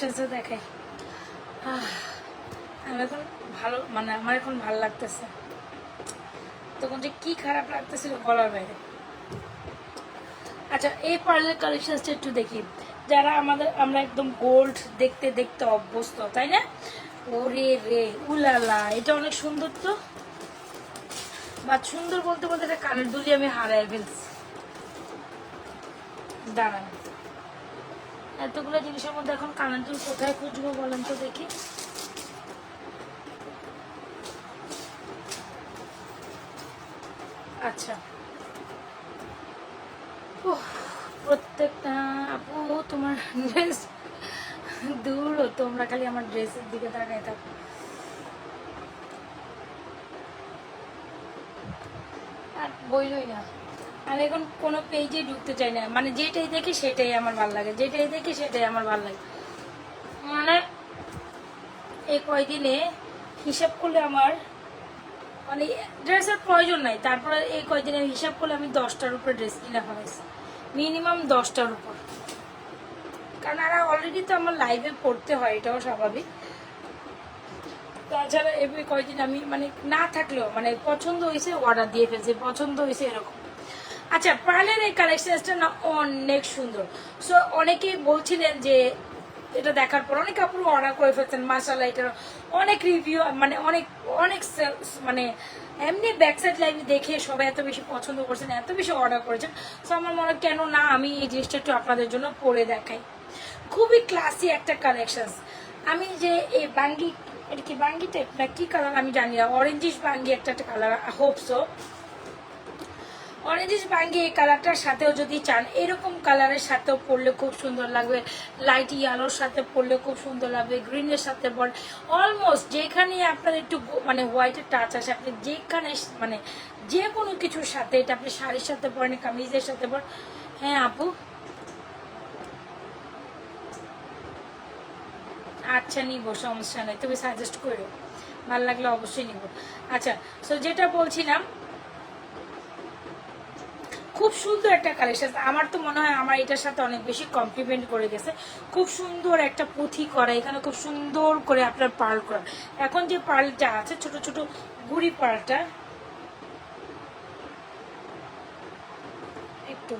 শেষে দেখাই। আমার এখন ভালো মানে আমার এখন ভালো লাগতেছে। তখন যে কি খারাপ লাগতেছিল বলার বাইরে। আচ্ছা এই পার্লের কালেকশনটা একটু দেখি। যারা আমাদের, আমরা একদম গোল্ড দেখতে দেখতে অভ্যস্ত, তাই না? ওরে রে, উলালা, এটা অনেক সুন্দর তো। বা সুন্দর বলতে বলতে একটা কানের দুলি আমি হারাই ফেলছি। দাঁড়ান। এতগুলো জিনিসের মধ্যে এখন কানের কোথায় খুঁজবো বলেন তো দেখি। আচ্ছা। প্রত্যেকটা আপু, তোমার ড্রেস দূর, তোমরা খালি আমার ড্রেসের দিকে তাকাই থাকো। আর বইলই না। আমি এখন কোনো পেজে ঢুকতে চাই না। মানে যেটাই দেখি সেটাই আমার ভালো লাগে। যেটাই দেখি সেটাই আমার ভালো লাগে। মানে এই কয়দিনে হিসাব করলে আমার মানে ড্রেসের প্রয়োজন নাই। তারপরে এই কয়দিনে হিসাব করলে আমি দশটার উপরে ড্রেস কিনা হয়েছে মিনিমাম দশটার উপর। কারণ আর অলরেডি তো আমার লাইভে পড়তে হয়, এটাও স্বাভাবিক। তাছাড়া এবার কয়দিন আমি মানে না থাকলেও মানে পছন্দ হয়েছে অর্ডার দিয়ে ফেলছি। পছন্দ হয়েছে এরকম। আচ্ছা পার্লের এই কালেকশনসটা না অনেক সুন্দর। সো অনেকেই বলছিলেন যে এটা দেখার পর অনেক কাপড় অর্ডার করে ফেলছেন মাসাল্লাহ এটার অনেক রিভিউ মানে অনেক অনেক মানে এমনি ব্যাকসাইড লাইভ দেখে সবাই এত বেশি পছন্দ করছেন, এত বেশি অর্ডার করেছেন। সো আমার মনে হয় কেন না আমি এই জিনিসটা একটু আপনাদের জন্য পরে দেখাই। খুবই ক্লাসি একটা কালেকশন আমি যে এই বাঙ্গি, এটা কি বাঙ্গি টাইপ না কি কালার আমি জানি না অরেঞ্জিস বাঙ্গি একটা একটা কালার হোপসো অরেঞ্জিস বাঙ্গি এই কালারটার সাথেও যদি চান, এরকম কালারের সাথেও পরলে খুব সুন্দর লাগবে। লাইট ইয়ালোর সাথে পরলে খুব সুন্দর লাগবে গ্রিনের সাথে পর অলমোস্ট যেখানে আপনার একটু মানে হোয়াইটের টাচ আসে, আপনি যেখানে মানে যে কোনো কিছুর সাথে, এটা আপনি শাড়ির সাথে পরেন, কামিজের সাথে পরেন হ্যাঁ আপু? আচ্ছা নিব, সমস্যা নেই, তুমি সাজেস্ট করো। ভালো লাগলে অবশ্যই নিব। আচ্ছা সো যেটা বলছিলাম খুব সুন্দর একটা কালেকশন আমার তো মনে হয় আমার এটার সাথে অনেক বেশি কমপ্লিমেন্ট করে গেছে। খুব সুন্দর একটা পুঁথি করা, এখানে খুব সুন্দর করে আপনার পার্ল করা। এখন যে পার্লটা আছে, ছোট ছোট গুড়ি পার্লটা একটু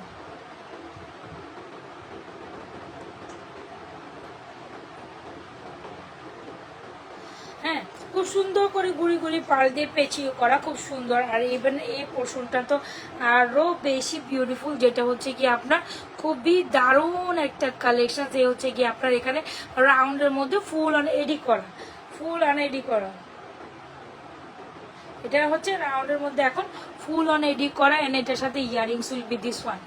হ্যাঁ খুব সুন্দর করে গুড়ি গুড়ি পাল দিয়ে পেঁচিয়ে করা খুব সুন্দর। আর ইভেন এই পোর্শনটা তো আরও বেশি বিউটিফুল যেটা হচ্ছে কি আপনার খুবই দারুণ একটা কালেকশন যে হচ্ছে কি আপনার এখানে রাউন্ডের মধ্যে ফুল অন এডি করা ফুল অন এডি করা। এটা হচ্ছে রাউন্ডের মধ্যে এখন ফুল অন এডি করা এন্ড এটার সাথে earrings will be this one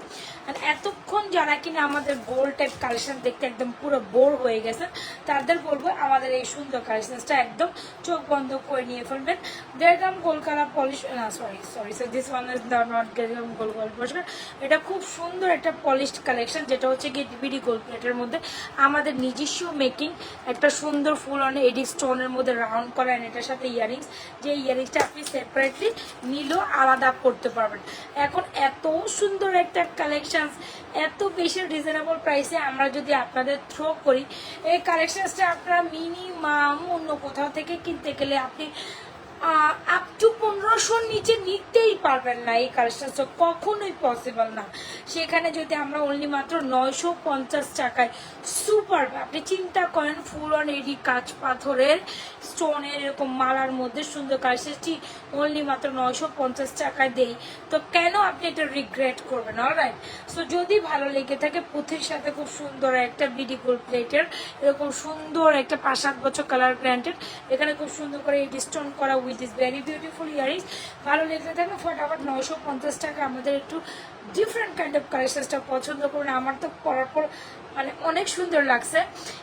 এতক্ষণ যারা কিনা আমাদের গোল টাইপ কালেকশন দেখতে একদম পুরো বোর হয়ে গেছে তাদের বলব আমাদের এই সুন্দর কালেকশনটা একদম চোখ বন্ধ করে নিয়ে ফেলবেন। দেড় গ্রাম গোল কালার পলিশ না sorry sorry sir this one is not gram gold gold পরিষ্কার এটা খুব সুন্দর একটা পলিশড কালেকশন যেটা হচ্ছে কি ডিবিডি গোল প্লেটের মধ্যে আমাদের নিজস্ব মেকিং একটা সুন্দর ফুল অন এডি স্টোনের মধ্যে রাউন্ড করা এটার সাথে ইয়ারিংস যে ইয়ারিংসটা আপনি সেপারেটলি নিলেও আলাদা করতে পারবেন। এখন এত সুন্দর একটা কালেকশন এত বেশি রিজনেবল প্রাইসে আমরা যদি আপনাদের থ্রো করি, এই কালেকশনসটা আপনারা মিনিমাম অন্য কোথাও থেকে কিনতে গেলে আপনি আপ টু নিচে নিতেই পারবেন না এই কালেকশনটা কখনোই পসিবল না। সেখানে যদি আমরা অনলি মাত্র নয়শো পঞ্চাশ টাকায় সুপার আপনি চিন্তা করেন ফুল অন এডি কাঁচ পাথরের স্টোনের এরকম মালার মধ্যে সুন্দর কালেকশনটি অনলি মাত্র নয়শো পঞ্চাশ টাকায় দেই। তো কেন আপনি এটা রিগ্রেট করবেন? অলরাইট সো যদি ভালো লেগে থাকে, পুঁথির সাথে খুব সুন্দর একটা গোল প্লেটের, এরকম সুন্দর একটা পাঁচ সাত বছর কালার গ্র্যান্টেড এখানে খুব সুন্দর করে এই স্টোন করা with is very beautiful earrings ভালো লেগে থাকে ফটাফট নয়শো পঞ্চাশ টাকা আমাদের একটু ডিফারেন্ট কাইন্ড অফ কালেকশনসটা পছন্দ করুন। আমার তো পরার পর মানে অনেক সুন্দর লাগছে।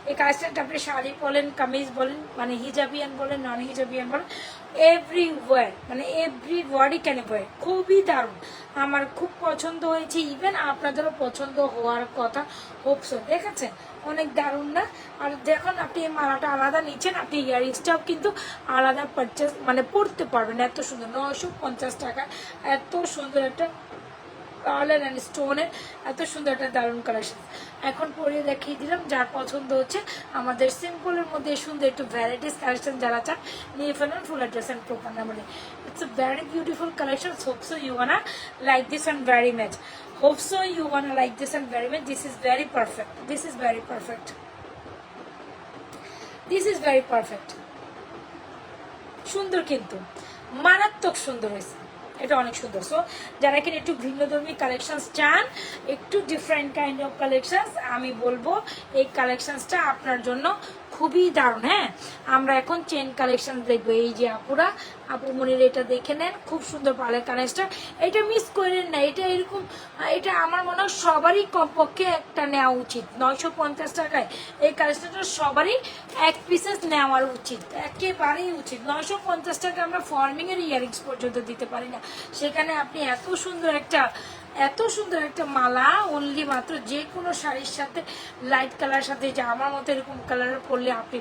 এই কালেকশনটা আপনি শাড়ি বলেন, কামিজ বলেন মানে হিজাবিয়ান বলেন নন হিজাবিয়ান বলেন এভরিওয়ার মানে এভরি ওয়ার্ডই ক্যান ওয়ার খুবই দারুণ। আমার খুব পছন্দ হয়েছে ইভেন আপনাদেরও পছন্দ হওয়ার কথা হোপসো দেখেছেন? অনেক দারুণ না? আর দেখুন, আপনি এই মালাটা আলাদা নিচ্ছেন, আপনি ইয়ারিংসটাও কিন্তু আলাদা পারচেস মানে পড়তে পারবেন। এত সুন্দর নশো পঞ্চাশ টাকা, এত সুন্দর একটা কালার অ্যান্ড স্টোনের এত সুন্দর একটা দারুণ কালেকশন এখন পরিয়ে দেখিয়ে দিলাম, যার পছন্দ হচ্ছে আমাদের সিম্পলের মধ্যে সুন্দর একটু ভ্যারাইটিস কালেকশন যারা চান, নিয়ে ফেলুন ফুল অ্যাড্রেস অ্যান্ড প্রোপার নাম্বারে it's a very beautiful collection hope so you wanna like this and very much hope so you wanna like this and very much this is very perfect this is very perfect this is very perfect সুন্দর কিন্তু। মারাত্মক সুন্দর হয়েছে। এটা অনেক সুন্দর। So যারা কিনা একটু ভিন্নধর্মী কালেকশনস চান, একটু ডিফারেন্ট কাইন্ড অফ কালেকশনস আমি বলব এই কালেকশনসটা আপনার জন্য খুবই দারুণ হ্যাঁ? আমরা এখন চেন কালেকশন দেখব। এই যে আপুরা, আপু মনির এটা দেখে নেন, খুব সুন্দর পালের কালেকশন এটা মিস করেন না, এটা এরকম এটা আমার মনে হয় সবারই কমপক্ষে একটা নেওয়া উচিত। নয়শো পঞ্চাশ টাকায় এই কালেকশনটা সবারই এক পিসেস নেওয়ার উচিত, একেবারেই উচিত। নয়শো পঞ্চাশ টাকা আমরা ফর্মিং এর ইয়ারিংস পর্যন্ত দিতে পারি না। সেখানে আপনি এত সুন্দর একটা এত সুন্দর একটা মালা অনলি মাত্র যে কোনো শাড়ির সাথে লাইট কালার সাথে যে আমার মতো এরকম কালার পরলে আপনি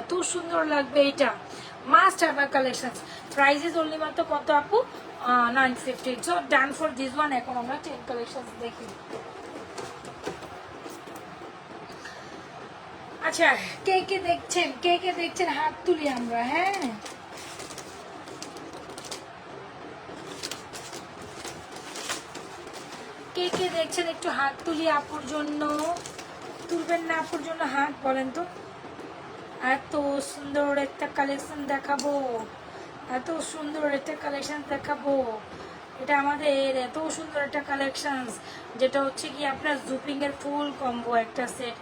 এত সুন্দর লাগবে এটা। Must have collection price is only মাত্র কত আপু? Nine fifty so done for this one এখন আমরা টেন কালেকশন দেখি। আচ্ছা কে কে দেখছেন? কে কে দেখছেন? হাত তুলি আমরা হ্যাঁ? কে কে দেখছেন একটু হাত তুলি আপুর জন্য? তুলবেন না আপুর জন্য হাত, বলেন তো। এত সুন্দর একটা কালেকশন দেখাবো, এত সুন্দর একটা কালেকশন দেখাবো। এটা আমাদের এত সুন্দর একটা কালেকশন যেটা হচ্ছে কি আপনার জুপিং এর ফুল কম্বো একটা সেট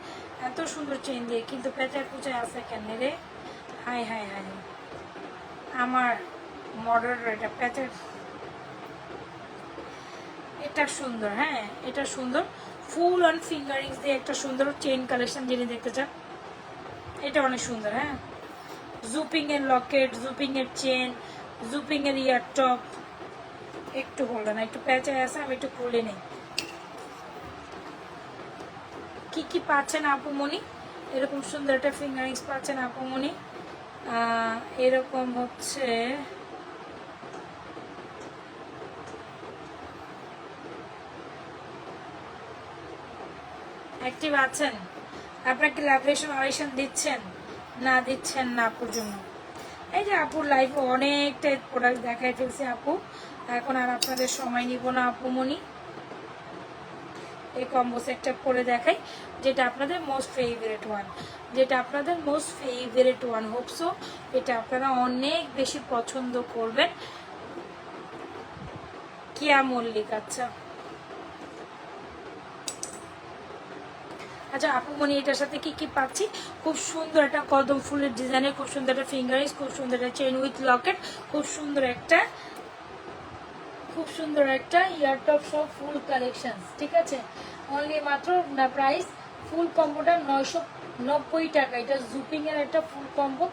এত সুন্দর চেন দিয়ে, কিন্তু পেঁচার কুচায় আছে কেন রে? হাই হাই হাই আমার মডার এটা পেঁচার এটা সুন্দর হ্যাঁ এটা সুন্দর। ফুল অন ফিঙ্গারিংস দিয়ে একটা সুন্দর চেইন কালেকশন যিনি দেখতে চান। এটা অনেক সুন্দর হ্যাঁ। জুপিং এর লকেট জুপিং এর চেন জুপিং এর ইয়ার টপ একটু হোল্ডার না একটু প্যাচায় আছে, আমি একটু খুলে নেই। কি কি পাচ্ছেন আপুমনি এরকম সুন্দর একটা ফিঙ্গারিংস পাচ্ছেন আপুমনি এরকম হচ্ছে অ্যাক্টিভ আছেন? আপনার কি ল্যাবরেশন অরিশন দিচ্ছেন? না দিচ্ছেন না আপুর জন্য। এই যে আপুর লাইফে অনেকটা প্রোডাক্ট দেখাই ফেলছে আপু। এখন আর আপনাদের সময় নিব না আপু মনি। এই কম্বো সেটটা করে দেখাই, যেটা আপনাদের মোস্ট ফেভারিট ওয়ান যেটা আপনাদের মোস্ট ফেভারিট ওয়ান হোপসো এটা আপনারা অনেক বেশি পছন্দ করবেন। কিয়া মল্লিক আচ্ছা। আচ্ছা আপু, মনি এটার সাথে কি কি পাচ্ছি? খুব সুন্দর একটা কদম ফুলের ডিজাইনের খুব সুন্দর একটা ফিঙ্গারিংস খুব সুন্দর একটা চেন উইথ লকেট খুব সুন্দর একটা, খুব সুন্দর একটা ইয়ারটপ সব ফুল কালেকশন ঠিক আছে? অনলি মাত্র প্রাইস ফুল কম্বোটা নয়শো নব্বই টাকা। এটা জুপিং এর একটা ফুল কম্বো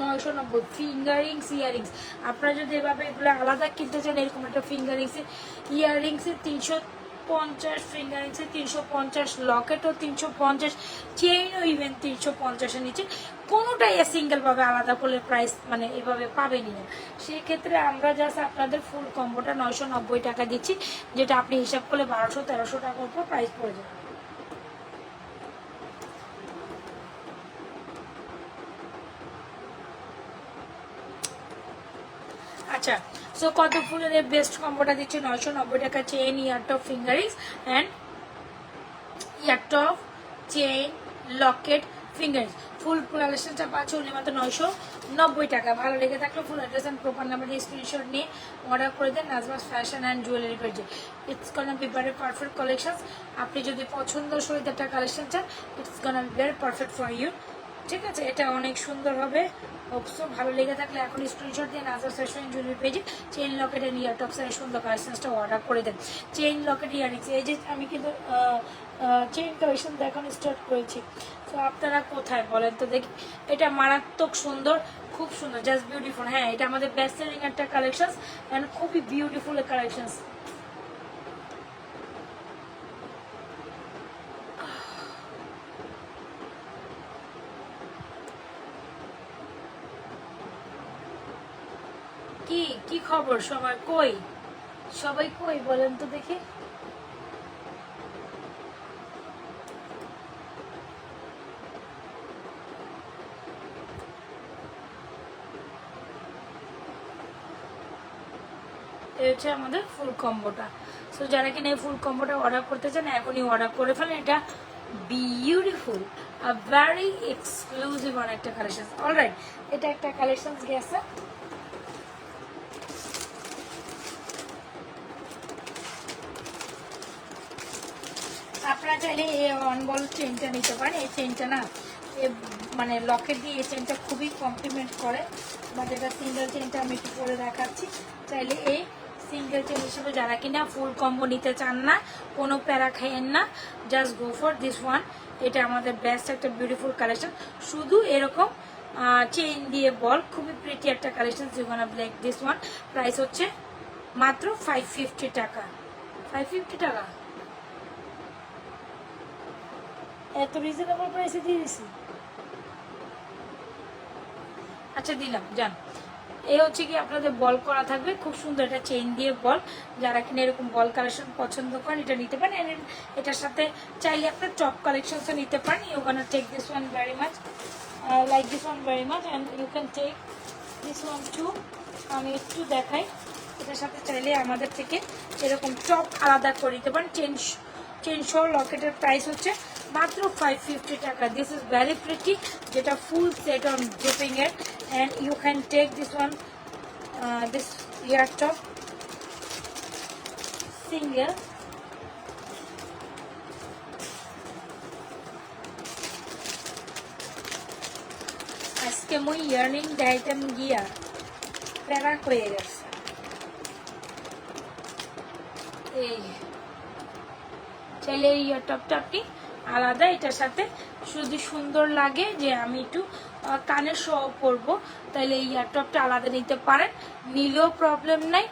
নয়শো নব্বই। ফিঙ্গারিংস ইয়ারিংস আপনারা যদি এভাবে এগুলো আলাদা কিনতে চান, এরকম একটা ফিঙ্গারিংস ইয়ারিংস এর তিনশো পঞ্চাশ ফিঙ্গারিংসে তিনশো পঞ্চাশ লকেটও তিনশো পঞ্চাশ চেইনও ইভেন তিনশো পঞ্চাশের নিচে। কোনোটাই সিঙ্গেল ভাবে আলাদা করলে প্রাইস মানে এভাবে পাবেনই না। সেই ক্ষেত্রে আমরা জাস্ট আপনাদের ফুল কম্বোটা নয়শো নব্বই টাকা দিচ্ছি, যেটা আপনি হিসাব করলে বারোশো, তেরোশো টাকার উপর প্রাইস পড়ে যাবে। আচ্ছা সো কত ফুলের বেস্ট কম্বোটা দিচ্ছে? নয়শো নব্বই টাকা chain chain ear top finger rings and ear top chain locket finger rings full কালেকশনটা পাচ্ছে উনি মাত্র নয়শো নব্বই টাকা। ভালো লেগে থাকলে ফুল অ্যাড্রেস অ্যান্ড প্রপার নাম্বারে স্ক্রিনশট নিয়ে অর্ডার করে দেন। নাজমাস ফ্যাশন অ্যান্ড জুয়েলারি পেজে it's gonna be very perfect collection আপনি যদি পছন্দ সহিত একটা কালেকশন চান it's gonna be very perfect for you ঠিক আছে, এটা অনেক সুন্দর হবে। অবশ্য ভালো লেগে থাকলে এখন স্ক্রিনশট দিয়ে নাজার ফ্যাশন জুয়েলারি পেজে chain locket and ear tops এর সুন্দর কালেকশনসটা অর্ডার করে দেন। চেইন লকেট ইয়ারিংস এই যে আমি কিন্তু চেইন কালেকশন দেখানো স্টার্ট করেছি। তো আপনারা কোথায় বলেন তো দেখি। এটা মারাত্মক সুন্দর, খুব সুন্দর জাস্ট বিউটিফুল হ্যাঁ এটা আমাদের বেস্ট সেলিং একটা কালেকশন অ্যান্ড খুবই বিউটিফুল কালেকশনস খবর? সবার কই? সবাই কই বলেন তো দেখি। হচ্ছে আমাদের ফুল কম্বোটা সো যারা কিনা এই ফুল কম্বোটা অর্ডার করতে চান, এখনই অর্ডার করে ফেলেন। এটা বিউটিফুল ভ্যারি এক্সক্লুসিভ অনেকটা কালেকশন অলরাইট এটা একটা কালেকশন গেছে চাইলে এই অন বল চেনটা নিতে পারেন এই চেনটা না মানে লকেট দিয়ে এই চেনটা খুবই কমপ্লিমেন্ট করে। বাট এটা সিঙ্গেল চেনটা আমি একটু পরে দেখাচ্ছি। চাইলে এই সিঙ্গেল চেন হিসেবে যারা কিনা ফুল কম্বো নিতে চান না, কোনো প্যারা খাইয়েন না just go for this one এটা আমাদের বেস্ট একটা বিউটিফুল কালেকশন শুধু এরকম চেইন দিয়ে বল খুবই প্রিটি একটা কালেকশন যেখানে ব্ল্যাক দিস ওয়ান প্রাইস হচ্ছে মাত্র ফাইভ ফিফটি টাকা। ফাইভ ফিফটি টাকা? এত রিজনেবল প্রাইসে দিয়ে দিছি। আচ্ছা দিলাম যান এই হচ্ছে কি আপনাদের বল করা থাকবে, খুব সুন্দর একটা চেইন দিয়ে বল। যারা কিনা এরকম বল কালেকশন পছন্দ করেন, এটা নিতে পারেন। এটার সাথে চাইলে আপনার টপ কালেকশনসও নিতে পারেন। You gonna take this one very much like this one very much and you can take this one too আমি একটু দেখাই। এটার সাথে চাইলে আমাদের থেকে এরকম টপ আলাদা করে দিতে পারেন। চেন চেন শো লকেটের প্রাইস হচ্ছে মাত্র ফাইভ ফিফটি টাকা। দিস ইজ ভেরি প্রিটি যেটা ফুল সেট অন ড্রিপিং এর। And you can take this one this ear top single আজকে মুই ইয়ার্নিং দেখাইতাম গিয়া প্যারা হয়ে গেছে। এই। চাইলে এই টপটা আপনি। আলাদা, এটার সাথে যদি সুন্দর লাগে যে আমি একটু কানে শো করব তাহলে এই ইয়ারটপটা আলাদা নিতে পারেন। নিলেও প্রবলেম নাই,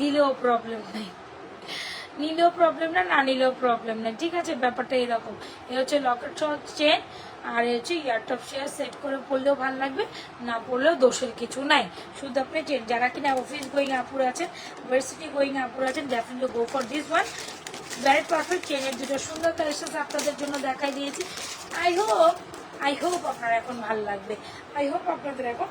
দিলেও প্রবলেম নাই। নিলেও প্রবলেম না না নিলেও প্রবলেম নেই ঠিক আছে, ব্যাপারটা এরকম। এ হচ্ছে লকেট চেন আর এ হচ্ছে ইয়ারটপ শেয়ার সেট করে পড়লেও ভালো লাগবে, না পড়লেও দোষের কিছু নাই। শুধু আপনি চেন যারা কিনা অফিস গোয়িং আপুর আছেন ভার্সিটি গোয়িং আপুর আছেন definitely go for this one very perfect চেনের দুটো সুন্দর কালেকশন আপনাদের জন্য দেখাই দিয়েছি। আই হোপ আই হোপ আপনার এখন ভালো লাগবে। আই হোপ আপনাদের এখন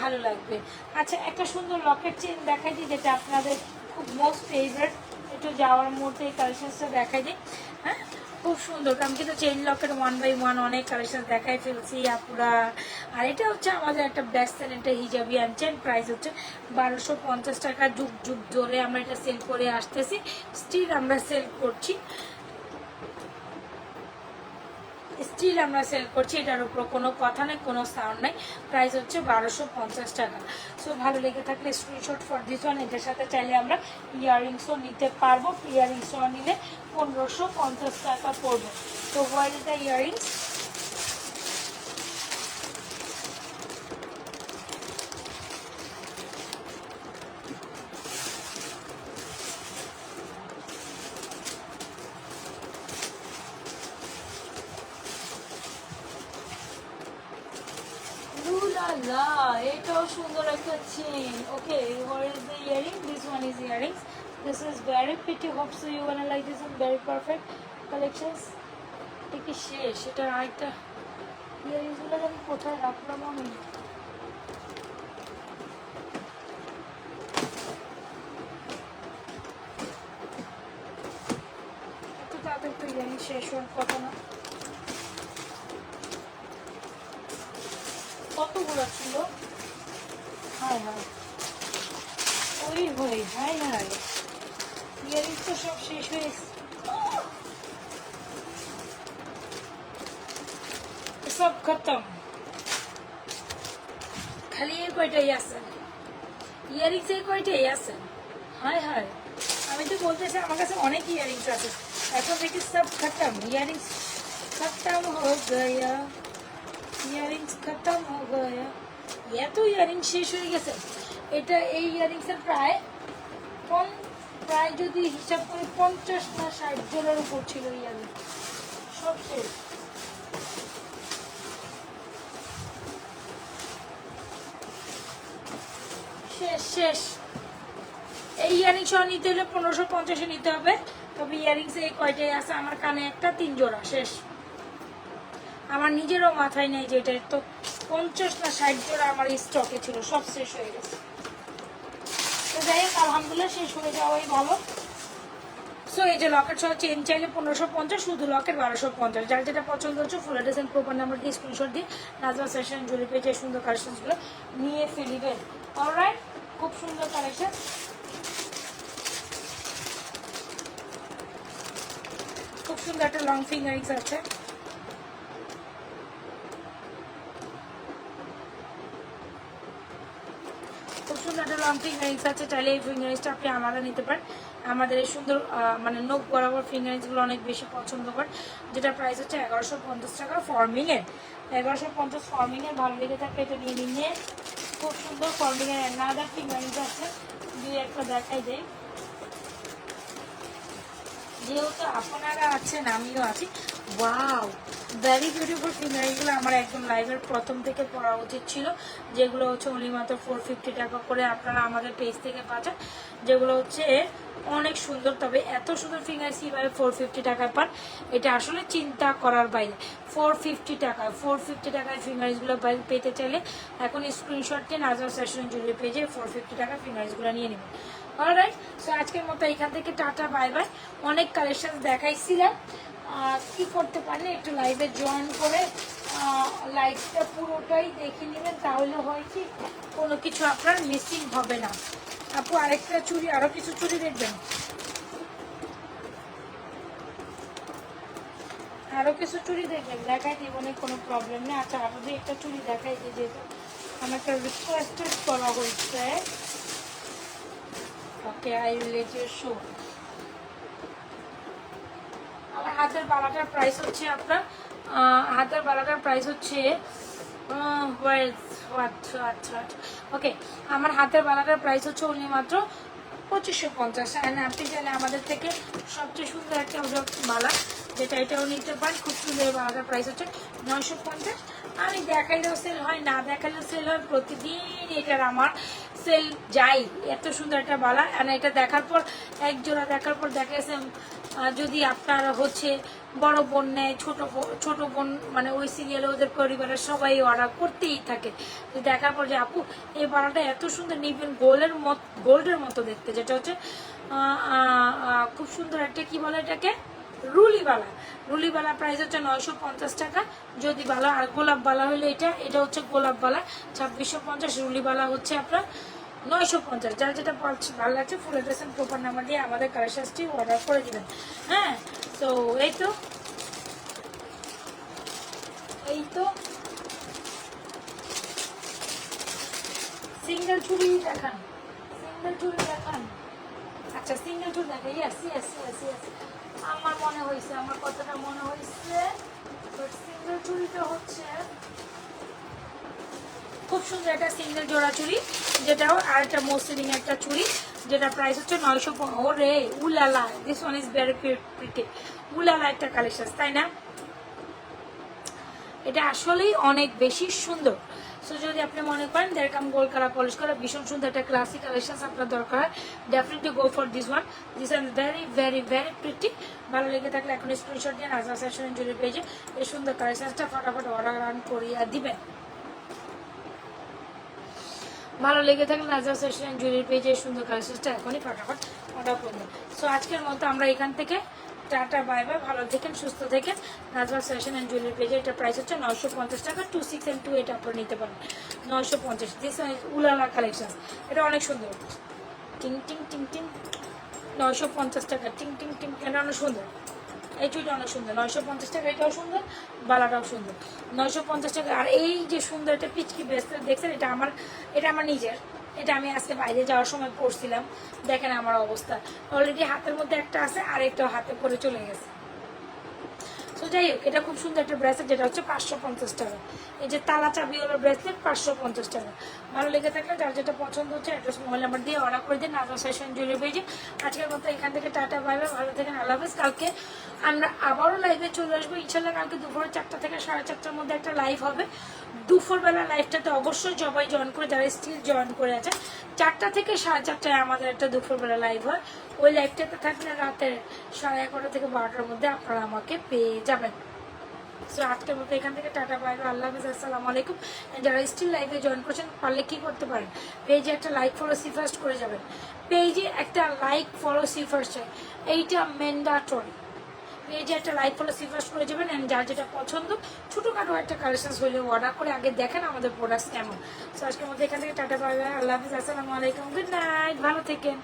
ভালো লাগবে। আচ্ছা একটা সুন্দর লকেট চেন দেখাই দিই, যেটা আপনাদের খুব মোস্ট ফেভারিট একটু যাওয়ার মুহূর্তে এই কালেকশনসটা দেখাই দিই। হ্যাঁ? খুব সুন্দর। আমি কিন্তু চেইন লকের ওয়ান বাই ওয়ান অনেক কালেকশন দেখাই ফেলছি, আপুরা। আর এটা হচ্ছে আমাদের একটা বেস্ট একটা হিজাবি আনছেন প্রাইস হচ্ছে বারোশো পঞ্চাশ টাকা। যুগ যুগ ধরে আমরা এটা সেল করে আসতেছি। স্টিল আমরা সেল করছি। স্টিল আমরা সেল করছি, এটার উপর কোনো কথা নেই, কোনো সাউন্ড নেই। প্রাইস হচ্ছে বারোশো পঞ্চাশ টাকা। সো ভালো লেগে থাকলে স্ক্রিনশট ফর দিস ওয়ান এটার সাথে চাইলে আমরা ইয়াররিংসও নিতে পারব। ইয়াররিংসও নিলে পনেরোশো পঞ্চাশ টাকা পড়বে। তো হোয়াইট দ্য ইয়াররিংস লুলালা এটাও সুন্দর একটা chain okay is the earring this one is earrings this is very pretty hope so you wanna like this one very perfect collections এটা কি শেষ এটা আরেকটা ইয়ারিংসগুলো আমি কোথায় রাখলাম আমি এত তাড়াতাড়ি তো ইয়ারিং শেষ হওয়ার কথা না কতগুলো ছিল হায় হায় ওই হই হায় হায়। ইয়ারিংস তো সব শেষ হয়ে সব খতম। খালি এই কয়টাই আছে? ইয়ারিংস এই কয়টাই আছে? হায় হায়। আমি তো বলতেছি, আমার কাছে অনেক ইয়ারিংস আছে। এখন দেখি সব খতম। ইয়ারিংস খতম হো গয়া। ইয়ারিংস খতম হো গয়া। এত ইয়ারিং শেষ হয়ে গেছে। এটা এই ইয়ারিংসের প্রায় পন প্রায় যদি হিসাব করি, পঞ্চাশ না ষাট জনের উপর ছিল ইয়ারিং। সব শেষ। শেষ শেষ। এই ইয়ারিংস নিতে হলে পনেরোশো পঞ্চাশে নিতে হবে। তবে ইয়ারিংস এই কয়টাই আছে? আমার কানে একটা, তিন জোড়া, শেষ। আমার নিজেরও মাথায় নেই যে এটা তো পঞ্চাশ না ষাট জোড়া আমার স্টকে ছিল, সব শেষ হয়ে গেছে। তো যাই আলহামদুলিল্লাহ শেষ হয়ে যাওয়াই ভালো। সো এই যে লকেট সহ চেন চাইলে পনেরোশো পঞ্চাশ, শুধু লকেট বারোশো পঞ্চাশ। যার যেটা পছন্দ হচ্ছে ফুল অ্যাড্রেস প্রপার নাম্বার দিয়ে স্ক্রিনশট সেশন জুড়ে পেয়েছে সুন্দর কালেকশনসগুলো নিয়ে ফেলিবেন অলরাইট খুব সুন্দর কালেকশন খুব সুন্দর একটা লং ফিঙ্গারিংস আছে খুব সুন্দর একটা লং ফিঙ্গারিংস আছে, চাইলে এই ফিঙ্গারিংসটা আপনি আলাদা নিতে পারেন। আমাদের এই সুন্দর মানে নখ বরাবর ফিঙ্গারিংসগুলো অনেক বেশি পছন্দ করেন যেটা প্রাইস হচ্ছে এগারোশো পঞ্চাশ টাকা ফর্মিংয়ের এগারোশো পঞ্চাশ ফর্মিংয়ের ভালো লেগে থাকলে এটা নিয়ে নিয়ে খুব সুন্দর ফর্মিংয়ের নাদার ফিঙ্গারিংস আছে। দুই একটা দেখাই দেয় যেহেতু আপনারা আছেন, আমিও আছি। ওয়াও ভেরি বিউটিফুল ফিঙ্গারিংগুলো আমার একদম লাইভের প্রথম থেকে পড়া উচিত ছিল, যেগুলো হচ্ছে অনলি মাত্র ফোর ফিফটি টাকা করে আপনারা আমাদের পেজ থেকে পাচ্ছেন, যেগুলো হচ্ছে অনেক সুন্দর, তবে এত সুন্দর ফিঙ্গারিংস কীভাবে ফোর ফিফটি টাকায় পান? এটা আসলে চিন্তা করার বাইরে। ফোর ফিফটি টাকায় ফোর ফিফটি টাকায় ফিঙ্গারিংসগুলো পেতে চাইলে এখন স্ক্রিনশট দিয়ে নাজার সেশন জুড়ে পেজে ফোর ফিফটি টাকা ফিঙ্গারিংসগুলো নিয়ে নেবেন। অলরাইট সো আজকের মতো এখান থেকে টাটা বাই বাই অনেক কালেকশন দেখাইছিলাম। কি করতে পারলে একটু লাইভে জয়েন করে লাইভটা পুরোটাই দেখে নেবেন, তাহলে হয় কি, কোনো কিছু আপনার মিসিং হবে না। আপু, আরেকটা চুরি আরও কিছু চুরি দেখবেন? আরও কিছু চুরি দেখবেন? দেখাই দিব না কোনো প্রবলেম নেই। আচ্ছা আরও দুই একটা চুরি দেখাই দিই যেহেতু আমাকে রিকোয়েস্টেড করা হয়েছে। Okay I will let you show আমার হাতের বালাটার প্রাইস হচ্ছে আপনার হাতের বালাটার প্রাইস হচ্ছে ওকে আমার হাতের বালাটার প্রাইস হচ্ছে অনলি মাত্র পঁচিশশো পঞ্চাশ। অ্যান্ড আপনি চাইলে আমাদের থেকে সবচেয়ে সুন্দর একটা বালা, যেটা এটাও নিতে পারেন, খুব সুন্দর বালাটার প্রাইস হচ্ছে নয়শো পঞ্চাশ। আমি দেখাইলেও সেল হয়, না দেখাইলেও সেল হয়, প্রতিদিন এটার আমার সেল যাই। এত সুন্দর একটা বালা। আর এটা দেখার পর, এক জোড়া দেখার পর দেখা যদি আপনার হচ্ছে বড় বোন নেয়, ছোট ছোট বোন মানে ওই সিরিয়ালে ওদের পরিবারের সবাই অর্ডার করতেই থাকে। তো দেখার পর যে, আপু, এই বালাটা এত সুন্দর নিবেন গোল্ডের মত, গোল্ডের মতো দেখতে। যেটা হচ্ছে খুব সুন্দর একটা কি বলে এটাকে? রুলিবালা। রুলিবালা প্রাইস হচ্ছে নয়শো পঞ্চাশ টাকা। যদি বালা, আর গোলাপ বালা হলে এটা এটা হচ্ছে গোলাপ বালা ছাব্বিশশো পঞ্চাশ, রুলিবালা হচ্ছে আপনার নয়শো পঞ্চাশ। যার যেটা ভালো লাগছে ফুল অ্যাড্রেস প্রপার নাম্বার দিয়ে আমাদের কালেকশনটি অর্ডার করে দিবেন। হ্যাঁ? তো এই তো। এই তো। সিঙ্গেল চুড়ি দেখান। সিঙ্গেল চুড়ি দেখান। আচ্ছা সিঙ্গেল চুড়ি দেখা ইয়েস ইয়েস ইয়েস ইয়েস আমার মনে হয়েছে আমার কতটা মনে হয়েছে সিঙ্গেল চুড়িটা হচ্ছে খুব সুন্দর একটা সিঙ্গেল জোড়া চুড়ি, যেটাও আর একটা মসলিন একটা চুড়ি যেটা প্রাইস হচ্ছে নয়শো ও রে উলালা this one is very pretty উলালা একটা কালেকশন তাই না? এটা আসলেই অনেক বেশি সুন্দর। সো যদি আপনি মনে করেন দেড়কাম গোল কালার পলিশ করা ভীষণ সুন্দর একটা ক্লাসিক কালেকশন আপনার দরকার হয় definitely go for this one this one very very very pretty ভালো লেগে থাকলে এখন স্ক্রিনশট দিয়ে নাজমা সেশন জুড়ে পেয়েছে এই সুন্দর কালেকশনটা ফটাফট অর্ডার রান করিয়া দিবেন। ভালো লেগে থাকলে নাজার সেশন জুয়েলারি পেজে সুন্দর কালেকশনটা এখনই ফটাফট অর্ডার করবেন সো আজকের মতো আমরা এখান থেকে টাটা বাই বাই ভালো থেকেন, সুস্থ থেকেন। নাজমা সেশন অ্যান্ড জুয়েলারি পেজে এটা প্রাইস হচ্ছে নশো পঞ্চাশ টাকা two six and two eight আপনারা নিতে পারেন। নশো পঞ্চাশ দিস উলালা কালেকশন এটা অনেক সুন্দর। টিং টিং টিং টিং। নশো পঞ্চাশ টাকা, টিং টিং টিং, এটা অনেক সুন্দর। এই চুলটা অনেক সুন্দর। নয়শো পঞ্চাশ টাকা, এটাও সুন্দর, বালাটাও সুন্দর। নয়শো পঞ্চাশ টাকা, আর এই যে সুন্দর একটা পিচকি ব্যস্ত দেখছেন? এটা আমার এটা আমার নিজের। এটা আমি আজকে বাইরে যাওয়ার সময় পড়ছিলাম দেখেন আমার অবস্থা। অলরেডি হাতের মধ্যে একটা আছে আর একটা হাতে পরে চলে গেছে। তো যাই হোক এটা খুব সুন্দর একটা ব্রেসলেট যেটা হচ্ছে পাঁচশো পঞ্চাশ টাকা। এই যে তালা চাবি হলো ব্রেসলেট পাঁচশো পঞ্চাশ টাকা। ভালো লেগে থাকলে যার যেটা পছন্দ হচ্ছে অ্যাড্রেস মোবাইল নাম্বার দিয়ে অর্ডার করে দিন নাজা সেশন জুয়েলারি পেয়েছে আজকের মতো এখান থেকে টাটা বাইবে ভালো থাকেন, আল্লাহ হাফেজ। কালকে আমরা আবারও লাইভে চলে আসব। ইনশাল্লাহ কালকে দুপুরে চারটা থেকে সাড়ে চারটার মধ্যে একটা লাইভ হবে। দুপুরবেলা লাইভটাতে অবশ্যই সবাই জয়েন করে, যারা স্টিল জয়েন করে আছে, চারটা থেকে সাড়ে চারটায় আমাদের একটা দুপুরবেলা লাইভ হয়। ওই লাইভটাতে থাকলে রাতের সাড়ে এগারোটা থেকে বারোটার মধ্যে আপনারা আমাকে পেয়ে যাবেন। সো আজকের মতো এখান থেকে টাটা বাই আল্লাহ হাফিজ আসসালামু আলাইকুম। যারা স্টিল লাইভে জয়েন করছেন পারলে কি করতে পারেন? পেজে একটা লাইক ফলো সি ফার্স্ট করে যাবেন। পেজে একটা লাইক ফলো সি ফার্স্ট চাই। এইটা ম্যান্ডাটরি পেজে একটা লাইক ফলো সি ফার্স্ট করে যাবেন। অ্যান্ড যার যেটা পছন্দ ছোটোখাটো একটা কালেকশন হলে অর্ডার করে আগে দেখেন আমাদের প্রোডাক্টস কেমন। সো আজকের মধ্যে এখান থেকে টাটা বাই, আল্লাহ হাফিজ আসসালামু আলাইকুম। গুড নাইট ভালো থেকেন।